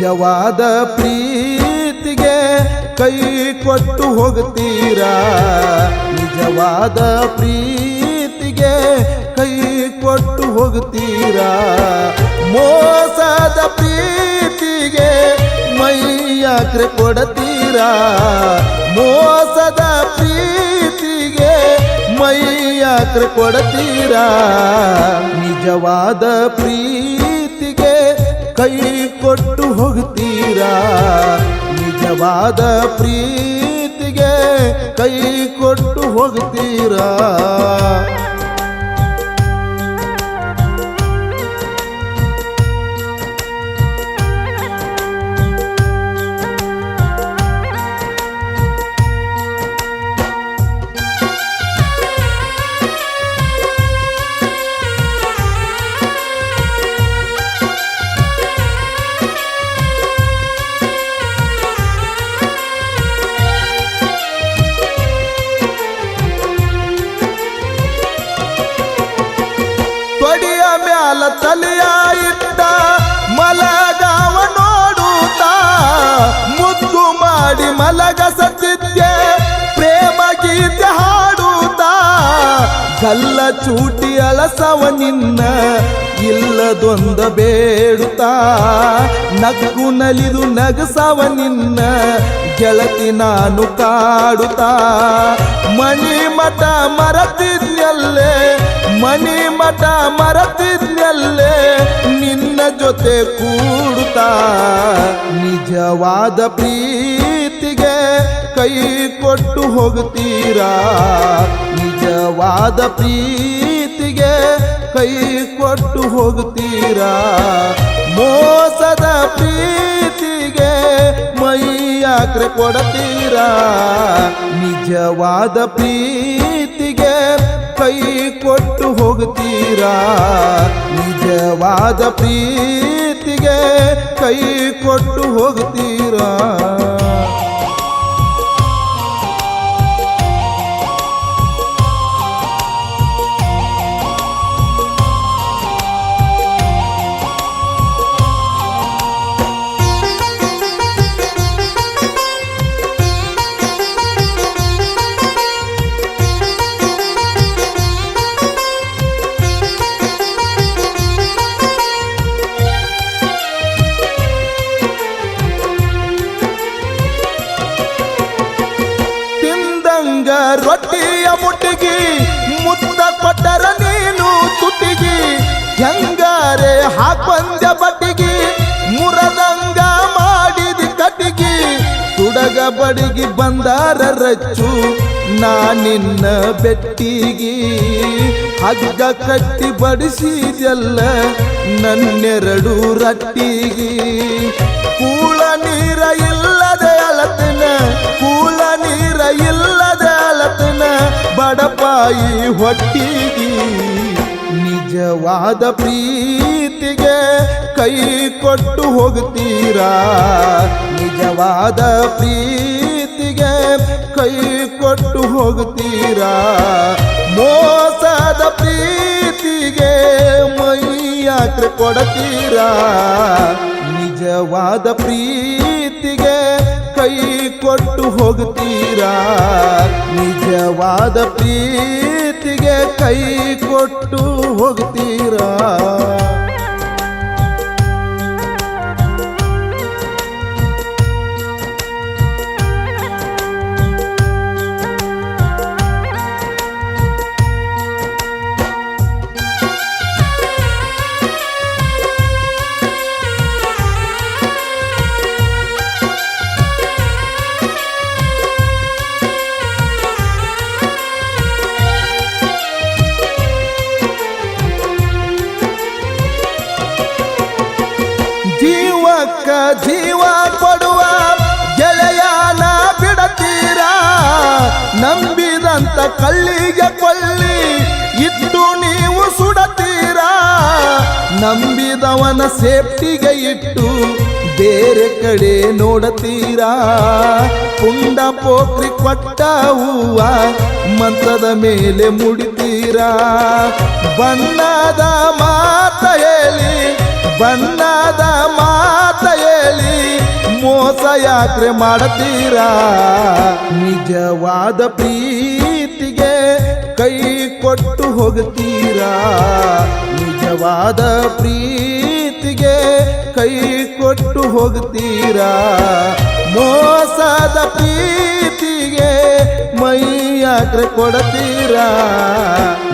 ನಿಜವಾದ ಪ್ರೀತಿಗೆ ಕೈ ಕೊಟ್ಟು ಹೋಗ್ತೀರಾ ನಿಜವಾದ ಪ್ರೀತಿಗೆ ಕೈ ಕೊಟ್ಟು ಹೋಗ್ತೀರಾ ಮೋಸದ ಪ್ರೀತಿಗೆ ಮೈಯಾಕ್ರೆ ಕೊಡತೀರಾ? ಮೋಸದ ಪ್ರೀತಿಗೆ ಮೈಯಾಕ್ರೆ ಕೊಡತೀರಾ? ನಿಜವಾದ ಪ್ರೀತಿಗೆ ಕೈ ಕೊಟ್ಟು ಹೋಗ್ತೀರಾ? ನಿಜವಾದ ಪ್ರೀತಿಗೆ ಕೈ ಕೊಟ್ಟು ಹೋಗ್ತೀರಾ? ಮಾಡಿ ಮಲಗಸತಿದ್ದೆ ಪ್ರೇಮ ಗೀತೆ ಹಾಡುತ್ತ ಕಲ್ಲ ಚೂಟಿ ಅಳಸವ ನಿನ್ನ, ಇಲ್ಲದೊಂದ ಬೇಡುತ್ತಾ ನಗು ನಲಿದು ನಗಸವ ನಿನ್ನ, ಗೆಳತಿ ನಾನು ಕಾಡುತ್ತಾ. ಮಣಿ ಮಠ ಮರತಿದ್ನಲ್ಲೇ ಮಣಿ ಮಠ ಮರತಿದ್ನಲ್ಲೇ ನಿನ್ನ ಜೊತೆ ಕೂಡುತ್ತಾ. ನಿಜವಾದ ಪ್ರೀತಿಗೆ ಕೈ ಕೊಟ್ಟು ಹೋಗ್ತೀರಾ ನಿಜವಾದ ಪ್ರೀತಿಗೆ ಕೈ ಕೊಟ್ಟು ಹೋಗ್ತೀರಾ ಮೋಸದ ಪ್ರೀತಿಗೆ ಮೈಯಾಕ್ರೆ ಕೊಡತೀರಾ? ನಿಜವಾದ ಪ್ರೀತಿಗೆ ಕೈ ಕೊಟ್ಟು ಹೋಗ್ತೀರಾ ನಿಜವಾದ ಪ್ರೀತಿಗೆ ಕೈ ಕೊಟ್ಟು ಹೋಗ್ತೀರಾ ರೊಟ್ಟಿಯ ಮುಟ್ಟಿಗಿ ಮುತ್ತ ಕೊಟ್ಟರ ನೀನು ತುಟಿಗಿ ಹೆಂಗಾರೆ ಹಾಕೊಂದ ಬಟ್ಟಿಗಿ, ಮುರದಂಗ ಮಾಡಿದ ಕಟ್ಟಿಗಿ. ತುಡಗ ಬಡಿಗಿ ಬಂದಾರ ರಚ್ಚು ನಾ ನಿನ್ನ ಬೆಟ್ಟಿಗಿ. ಹಗ್ಗ ಕಟ್ಟಿ ಬಡಿಸಿದೆಲ್ಲ ನನ್ನೆರಡು ರಟ್ಟಿಗಿ. ಕೂಳ ನೀರ ಇಲ್ಲದೆ ಅಳತನ ಬಡಪಾಯಿ ಹೊಟ್ಟಿಗಿ ನಿಜವಾದ ಪ್ರೀತಿಗೆ ಕೈ ಕೊಟ್ಟು ಹೋಗ್ತೀರಾ ನಿಜವಾದ ಪ್ರೀತಿಗೆ ಕೈ ಕೊಟ್ಟು ಹೋಗ್ತೀರಾ ಮೋಸದ ಪ್ರೀತಿಗೆ ಮೈಯಾಕ್ರೆ ಕೊಡ್ತೀರಾ? ನಿಜವಾದ ಪ್ರೀತಿಗೆ ಕೈ ಕೊಟ್ಟು ಹೋಗ್ತೀರಾ ನಿಜವಾದ ಪ್ರೀತಿಗೆ ಕೈ ಕೊಟ್ಟು ಹೋಗ್ತೀರಾ ನಂಬಿದಂತ ಕಳ್ಳಿಗೆ ಕೊಳ್ಳಿ ಇಟ್ಟು ನೀವು ಸುಡತೀರಾ? ನಂಬಿದವನ ಸೇಫ್ಟಿಗೆ ಇಟ್ಟು ಬೇರೆ ಕಡೆ ನೋಡತೀರಾ? ಕುಂಡ ಪೋಕ್ರಿ ಕೊಟ್ಟ ಹೂವ ಮಂತದ ಮೇಲೆ ಮುಡಿತೀರಾ? ಬಣ್ಣದ ಮಾತ ಹೇಳಿ, ಬಣ್ಣದ ಮಾತ ಹೇಳಿ ಮೋಸ ಯಾತ್ರೆ ಮಾಡತೀರಾ? ನಿಜವಾದ ಕೈ ಕೊಟ್ಟು ಹೋಗ್ತೀರಾ ನಿಜವಾದ ಪ್ರೀತಿಗೆ ಕೈ ಕೊಟ್ಟು ಹೋಗ್ತೀರಾ ಮೋಸದ ಪ್ರೀತಿಗೆ ಮೈ ಯಾಕ್ರೆ ಕೊಡತೀರಾ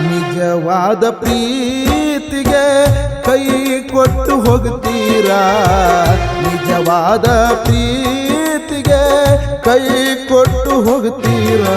ನಿಜವಾದ ಪ್ರೀತಿಗೆ ಕೈ ಕೊಟ್ಟು ಹೋಗ್ತೀರಾ ನಿಜವಾದ ಪ್ರೀತಿಗೆ ಕೈ ಕೊಟ್ಟು ಹೋಗ್ತೀರಾ